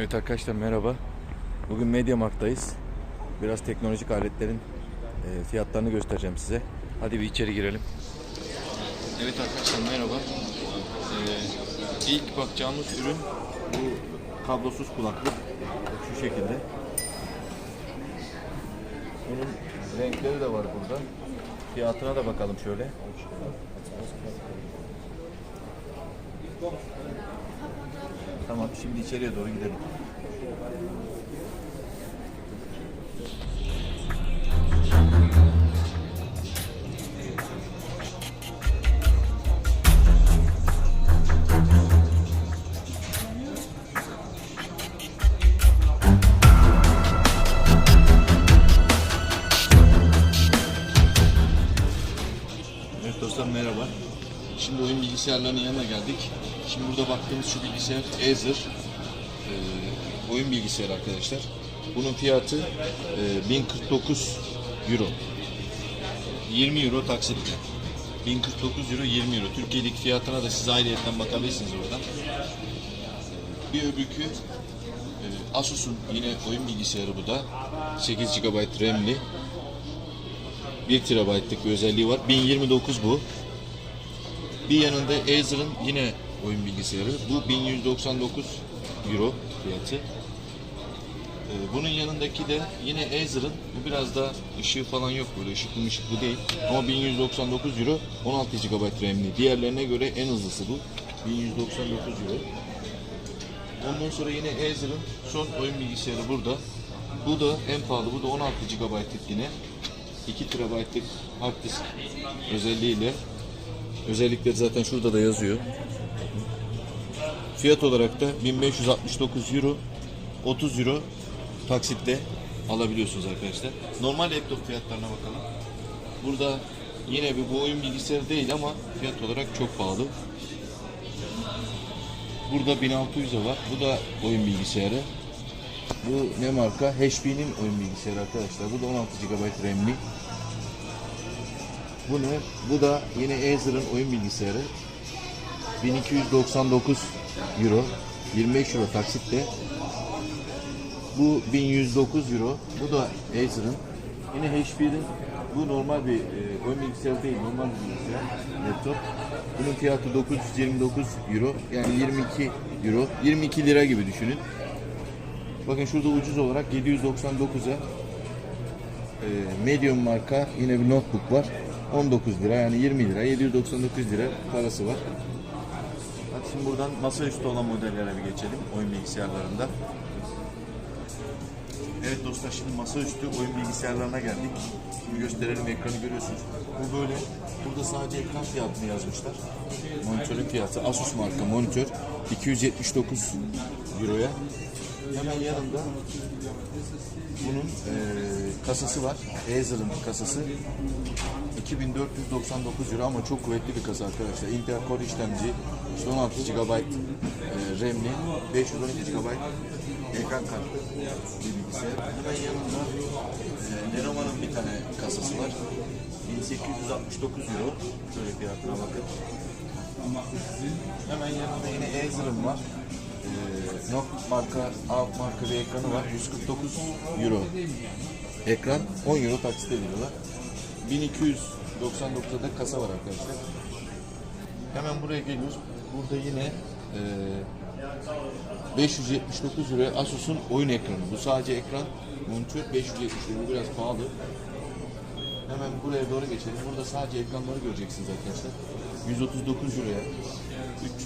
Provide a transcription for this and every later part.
Evet arkadaşlar merhaba. Bugün MediaMarkt'tayız. Biraz teknolojik aletlerin e, fiyatlarını göstereceğim size. Hadi bir içeri girelim. Evet arkadaşlar merhaba. Ee, ilk bakacağımız ürün bu kablosuz kulaklık. Şu şekilde. Bunun renkleri de var burada. Fiyatına da bakalım şöyle. Tamam şimdi içeriye doğru gidelim. Evet dostlar merhaba. Şimdi oyun bilgisayarlarının yanına geldik. Şimdi burada baktığımız şu bilgisayar Acer. Ee, oyun bilgisayarı arkadaşlar. Bunun fiyatı e, 1049 Euro. 20 Euro taksitle. 1049 Euro 20 Euro. Türkiye'deki fiyatına da siz ayrıyetten bakabilirsiniz oradan. Bir öbürkü e, Asus'un yine oyun bilgisayarı bu da. 8 GB RAM'li. 1 TB'lık bir özelliği var. 1029 bu. Bir yanında Acer'ın yine oyun bilgisayarı. Bu 1199 Euro fiyatı. Ee, Bunun yanındaki de yine Acer'ın bu biraz da ışığı falan yok böyle ışıklı ışıklı değil. Ama 1199 Euro 16 GB RAM'li. Diğerlerine göre en hızlısı bu. 1199 Euro. Ondan sonra yine Acer'ın son oyun bilgisayarı burada. Bu da en pahalı. Bu da 16 GB'lık yine. 2 TB'lık hard disk özelliğiyle. Özellikleri zaten şurada da yazıyor. Fiyat olarak da 1569 Euro 30 Euro taksitle alabiliyorsunuz arkadaşlar. Normal laptop fiyatlarına bakalım. Burada yine bir bu oyun bilgisayarı değil ama fiyat olarak çok pahalı. Burada 1600'e var. Bu da oyun bilgisayarı. Bu ne marka? HP'nin oyun bilgisayarı arkadaşlar. Bu da 16 GB RAM'li. Bu ne? Bu da yine Acer'ın oyun bilgisayarı. 1299 Euro. 25 Euro taksitle. Bu 1109 Euro. Bu da Acer'ın. Yine HP'nin bu normal bir e, oyun bilgisayarı değil, normal bir bilgisayar, laptop. Bunun fiyatı 929 Euro. Yani 22 Euro. 22 lira gibi düşünün. Bakın şurada ucuz olarak 799'a e, medium marka yine bir notebook var. 19 lira yani 20 lira 799 lira parası var. Şimdi buradan masaüstü olan modellere bir geçelim oyun bilgisayarlarında. Evet dostlar şimdi masaüstü oyun bilgisayarlarına geldik. Şimdi gösterelim ekranı görüyorsunuz. Bu böyle. Burada sadece ekran fiyatını yazmışlar. Monitörün fiyatı Asus marka monitör 279 Euro'ya. Hemen yanında bunun eee, kasası var. Acer'ın kasası. 2499 euro ama çok kuvvetli bir kasa arkadaşlar. Intel Core işlemci, işte 16 GB eee, RAM'li, 512 GB ekran kartı bir bilgisayar. Hemen yanında Lenovo'nun bir tane kasası var. 1869 euro. Şöyle fiyatına bakın. Hemen yanında yine Acer'ın var. Ee, Nokia marka, alt marka bir ekranı var. 149 euro. Ekran 10 euro taksitle veriyorlar. 1299'da da kasa var arkadaşlar. Hemen buraya geliyoruz. Burada yine e, 579 euroya Asus'un oyun ekranı. Bu sadece ekran. Monitör 570 euro. Bu biraz pahalı. Hemen buraya doğru geçelim. Burada sadece ekranları göreceksiniz arkadaşlar. 139 euroya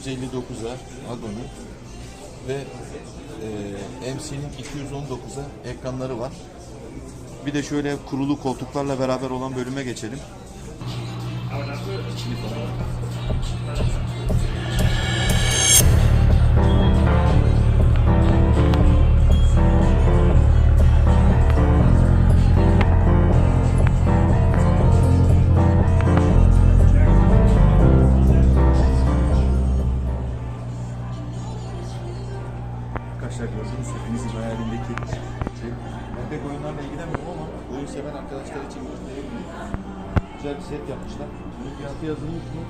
359'a Ago'nun ve e, MC'nin 219'a ekranları var. Bir de şöyle kurulu koltuklarla beraber olan bölüme geçelim. Seven arkadaşlar için gösterebilirim. Güzel bir set yapmışlar. Bunun fiyatı yazılmış mı?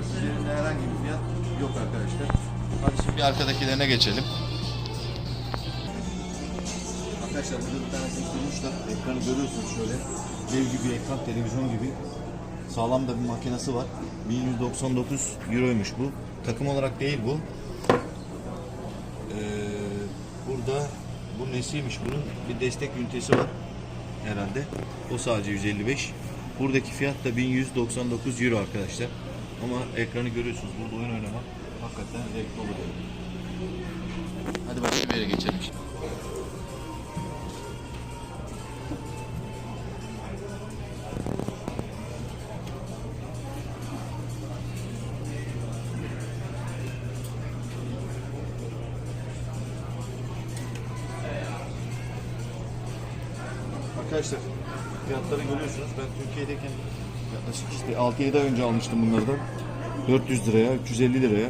Üzerinde herhangi bir fiyat yok arkadaşlar. Hadi şimdi bir arkadakilerine geçelim. Arkadaşlar burada bir tanesini kurmuşlar. Ekranı görüyorsunuz şöyle. Dev gibi ekran, televizyon gibi. Sağlam da bir makinesi var. 1199 euroymuş bu. Takım olarak değil bu. Ee, burada bu nesiymiş bunun? Bir destek ünitesi var herhalde. O sadece 155. Buradaki fiyat da 1199 euro arkadaşlar. Ama ekranı görüyorsunuz. Burada oyun oynamak hakikaten zevkli olur. Hadi başka yere geçelim şimdi. Arkadaşlar fiyatları görüyorsunuz. Ben Türkiye'deyken yaklaşık işte 6-7 ay önce almıştım bunlardan. 400 liraya, 350 liraya.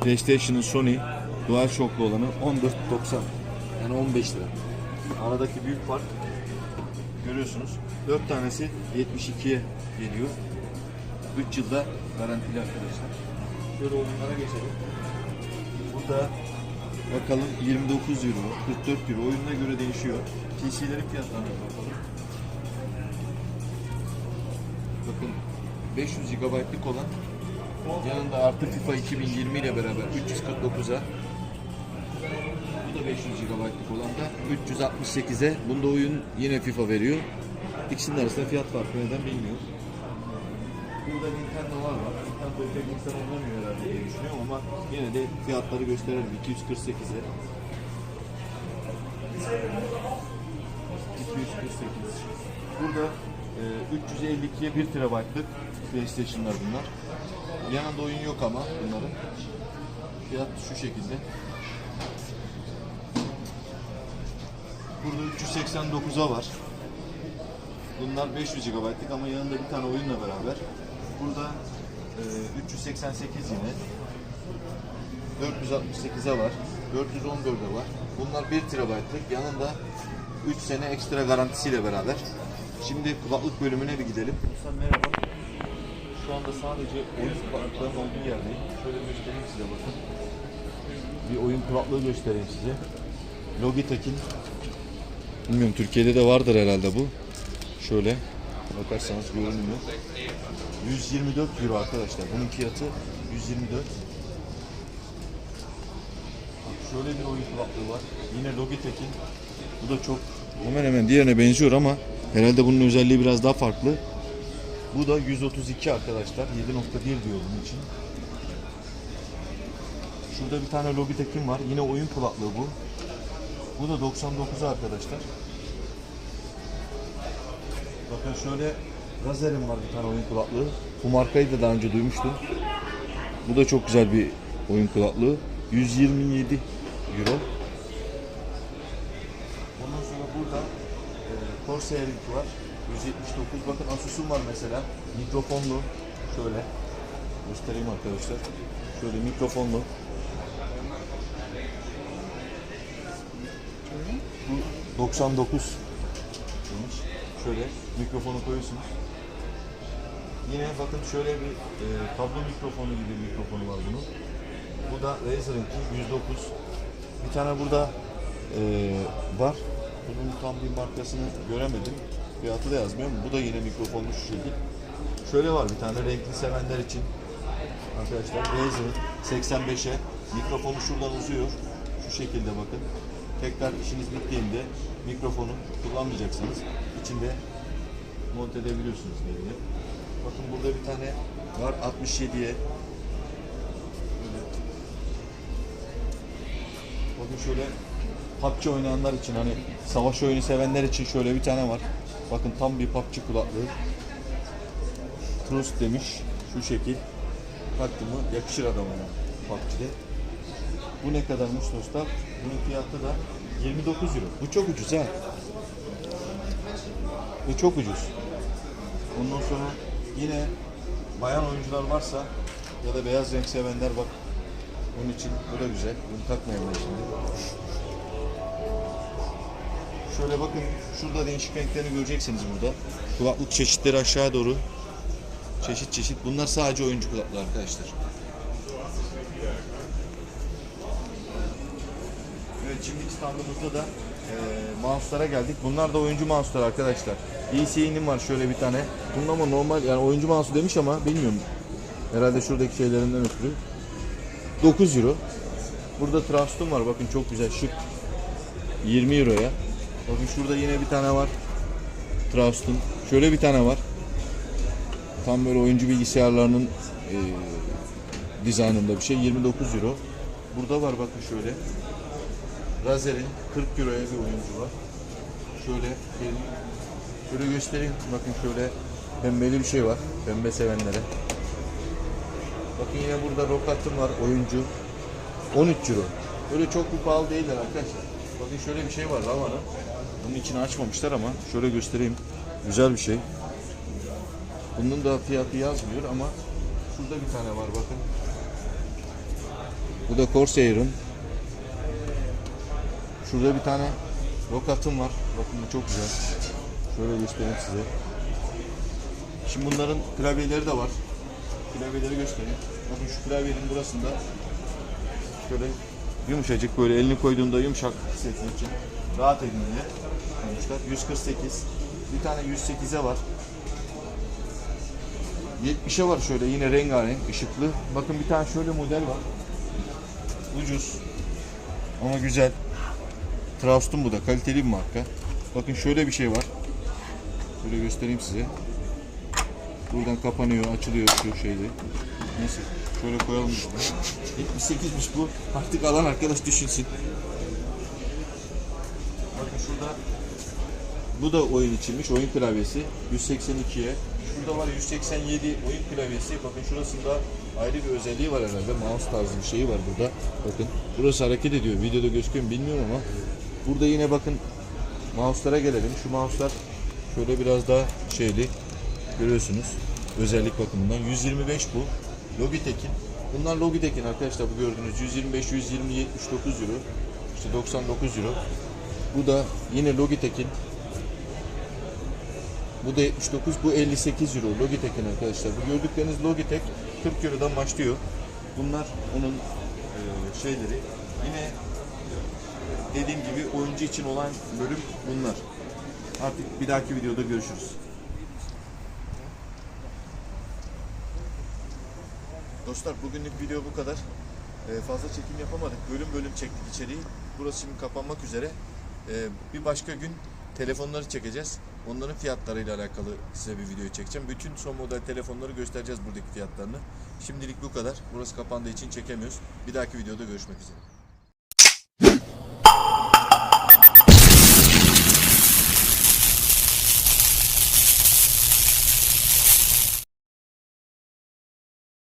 PlayStation'ın Sony DualShock'lu olanı 14.90. Yani 15 lira. Aradaki büyük fark görüyorsunuz. 4 tanesi 72'ye geliyor. 3 yılda garantili arkadaşlar. Şöyle oyunlara geçelim. Burada bakalım 29 euro, 44 euro oyununa göre değişiyor. PC'lerin fiyatlarına bakalım. Bakın 500 GB'lık olan yanında artı FIFA 2020 ile beraber 349'a bu da 500 GB'lık olan da 368'e bunda oyun yine FIFA veriyor. İkisinin arasında fiyat farkı neden bilmiyorum. Burada Nintendo'lar var. Nintendo pek insan oynamıyor herhalde diye düşünüyorum ama yine de fiyatları gösterelim. 248'e 248. Burada e, 352'ye 1 TB'lık PlayStation'lar bunlar. Yanında oyun yok ama bunların. Fiyat şu şekilde. Burada 389'a var. Bunlar 500 GB'lık ama yanında bir tane oyunla beraber. Burada e, 388 yine. 468'e var. 414'e var. Bunlar 1 TB'lık. Yanında 3 sene ekstra garantisiyle beraber. Şimdi kulaklık bölümüne bir gidelim. Musa merhaba. Şu anda sadece oyun kulaklıklarının olduğu yerdeyim. Şöyle göstereyim size bakın. Bir oyun kulaklığı göstereyim size. Logitech'in Bilmiyorum Türkiye'de de vardır herhalde bu. Şöyle bakarsanız görünüyor. 124 euro arkadaşlar. Bunun fiyatı 124. Şöyle bir oyun kulaklığı var. Yine Logitech'in. Bu da çok hemen hemen diğerine benziyor ama herhalde bunun özelliği biraz daha farklı. Bu da 132 arkadaşlar. 7.1 diyor bunun için. Şurada bir tane Logitech'in var. Yine oyun kulaklığı bu. Bu da 99 arkadaşlar. Bakın şöyle Razer'in var bir tane oyun kulaklığı. Bu markayı da daha önce duymuştum. Bu da çok güzel bir oyun kulaklığı. 127 euro. Ondan sonra burada e, Corsair'in var. 179. Bakın Asus'un var mesela. Mikrofonlu. Şöyle göstereyim arkadaşlar. Şöyle mikrofonlu. Bu 99 demiş. Şöyle mikrofonu koyuyorsunuz. Yine bakın şöyle bir e, kablo mikrofonu gibi bir mikrofonu var bunun. Bu da Razer'ınki 109. Bir tane burada e, var. Bunun tam bir markasını göremedim. Fiyatı da yazmıyor bu da yine mikrofonlu şu şekil. Şöyle var bir tane renkli sevenler için. Arkadaşlar Razer'ın 85'e mikrofonu şuradan uzuyor. Şu şekilde bakın. Tekrar işiniz bittiğinde mikrofonu kullanmayacaksınız. İçinde monte edebiliyorsunuz diye. Bakın burada bir tane var 67'ye. Bakın şöyle PUBG oynayanlar için hani savaş oyunu sevenler için şöyle bir tane var. Bakın tam bir PUBG kulaklığı. Trust demiş. Şu şekil. Taktı mı yakışır adama yani PUBG'de. Bu ne kadarmış dostlar? Bunun fiyatı da 29 euro. Bu çok ucuz ha. Bu çok ucuz. Ondan sonra yine bayan oyuncular varsa ya da beyaz renk sevenler bak onun için bu da güzel. Bunu takmayayım ben şimdi. Şöyle bakın şurada değişik renklerini göreceksiniz burada. Kulaklık çeşitleri aşağı doğru. Çeşit çeşit. Bunlar sadece oyuncu kulaklığı arkadaşlar. şimdiki standımızda da e, mouse'lara geldik. Bunlar da oyuncu mouse'lar arkadaşlar. EC'nin var şöyle bir tane. Bunun ama normal yani oyuncu mouse'u demiş ama bilmiyorum. Herhalde şuradaki şeylerinden ötürü. 9 euro. Burada Trust'um var bakın çok güzel şık. 20 euroya. Bakın şurada yine bir tane var. Trust'un. Şöyle bir tane var. Tam böyle oyuncu bilgisayarlarının e, dizaynında bir şey. 29 euro. Burada var bakın şöyle. Razer'in 40 euroya bir oyuncu var. Şöyle gelin. Şöyle göstereyim. Bakın şöyle pembeli bir şey var. Pembe sevenlere. Bakın yine burada Rokat'ım var oyuncu. 13 euro. Böyle çok bir pahalı değiller arkadaşlar. Bakın şöyle bir şey var Rava'nın. Bunun içini açmamışlar ama şöyle göstereyim. Güzel bir şey. Bunun da fiyatı yazmıyor ama şurada bir tane var bakın. Bu da Corsair'ın. Şurada bir tane Rokat'ım var. Bakın bu çok güzel. Şöyle göstereyim size. Şimdi bunların klavyeleri de var. Klavyeleri göstereyim. Bakın şu klavyenin burasında şöyle yumuşacık böyle elini koyduğunda yumuşak hissetmek için rahat edin diye koymuşlar. 148. Bir tane 108'e var. 70'e var şöyle yine rengarenk ışıklı. Bakın bir tane şöyle model var. Ucuz ama güzel. Trabzon bu da kaliteli bir marka. Bakın şöyle bir şey var. Şöyle göstereyim size. Buradan kapanıyor, açılıyor şu şeyle. Neyse şöyle koyalım. biz bunu. 78'miş bu. Artık alan arkadaş düşünsün. Bakın şurada bu da oyun içinmiş. Oyun klavyesi 182'ye. Şurada var 187 oyun klavyesi. Bakın şurasında ayrı bir özelliği var herhalde. Mouse tarzı bir şeyi var burada. Bakın burası hareket ediyor. Videoda gözüküyor mu bilmiyorum ama burada yine bakın mouse'lara gelelim. Şu mouse'lar şöyle biraz daha şeyli görüyorsunuz. Özellik bakımından 125 bu. Logitech'in. Bunlar Logitech'in arkadaşlar bu gördüğünüz 125 120 79 euro. İşte 99 euro. Bu da yine Logitech'in bu da 79, bu 58 euro. Logitech'in arkadaşlar. Bu gördükleriniz Logitech 40 eurodan başlıyor. Bunlar onun e, şeyleri. Yine dediğim gibi oyuncu için olan bölüm bunlar. Artık bir dahaki videoda görüşürüz. Dostlar bugünlük video bu kadar. Ee, fazla çekim yapamadık. Bölüm bölüm çektik içeriği. Burası şimdi kapanmak üzere. Ee, bir başka gün telefonları çekeceğiz. Onların fiyatlarıyla alakalı size bir video çekeceğim. Bütün son model telefonları göstereceğiz buradaki fiyatlarını. Şimdilik bu kadar. Burası kapandığı için çekemiyoruz. Bir dahaki videoda görüşmek üzere.